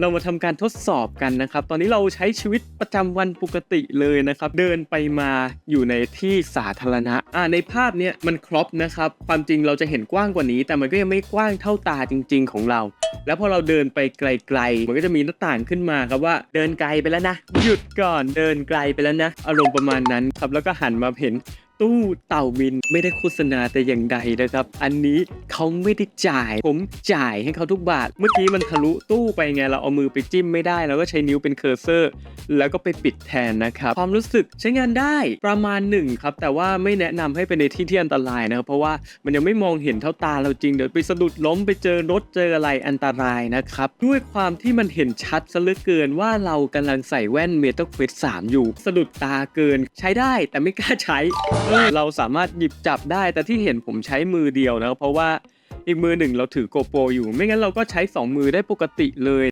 เรามาทำการทดสอบกันนะครับ ตอนนี้เราใช้ชีวิตประจำวันปกติเลยนะครับ เดินไปมาอยู่ในที่สาธารณะอ่าในภาพเนี้ยมันครบนะครับ ความจริงเราจะเห็นกว้างกว่านี้ แต่มันก็ยังไม่กว้างเท่าตาจริง ๆ ของเราแล้วพอเราเดินไปไกลๆ มันก็จะมีหน้าต่างขึ้นมาครับว่าเดินไกลไปแล้วนะ หยุดก่อนเดินไกลไปแล้วนะ อารมณ์ประมาณนั้นครับแล้วก็หันมาเห็นตู้เต่าบินไม่ได้โฆษณาแต่อย่างใดนะครับ อันนี้เขาไม่ได้จ่าย ผมจ่ายให้เขาทุกบาท เมื่อกี้มันทะลุตู้ไปไงเราเอามือไปจิ้มไม่ได้เราก็ใช้นิ้วเป็นเคอร์เซอร์ แล้วก็ไปปิดแทนนะครับ ความรู้สึกใช้งานได้ประมาณหนึ่งครับ แต่ว่าไม่แนะนำให้ไปในที่ที่อันตรายนะครับเพราะว่ามันยังไม่มองเห็นเท่าตาเราจริงเดี๋ยวไปสะดุดล้มไปเจอรถเจออะไรอันตรายนะครับ ด้วยความที่มันเห็นชัดซะเหลือเกินว่าเรากำลังใส่แว่น Metal Quest 3 อยู่สะดุดตาเกินใช้ได้แต่ไม่กล้าใช้ เราสามารถหยิบจับได้แต่ที่เห็นผมใช้มือเดียวนะเพราะว่าอีกมือหนึ่งเราถือโกโปรอยู่ ไม่งั้นเราก็ใช้สองมือได้ปกติเลย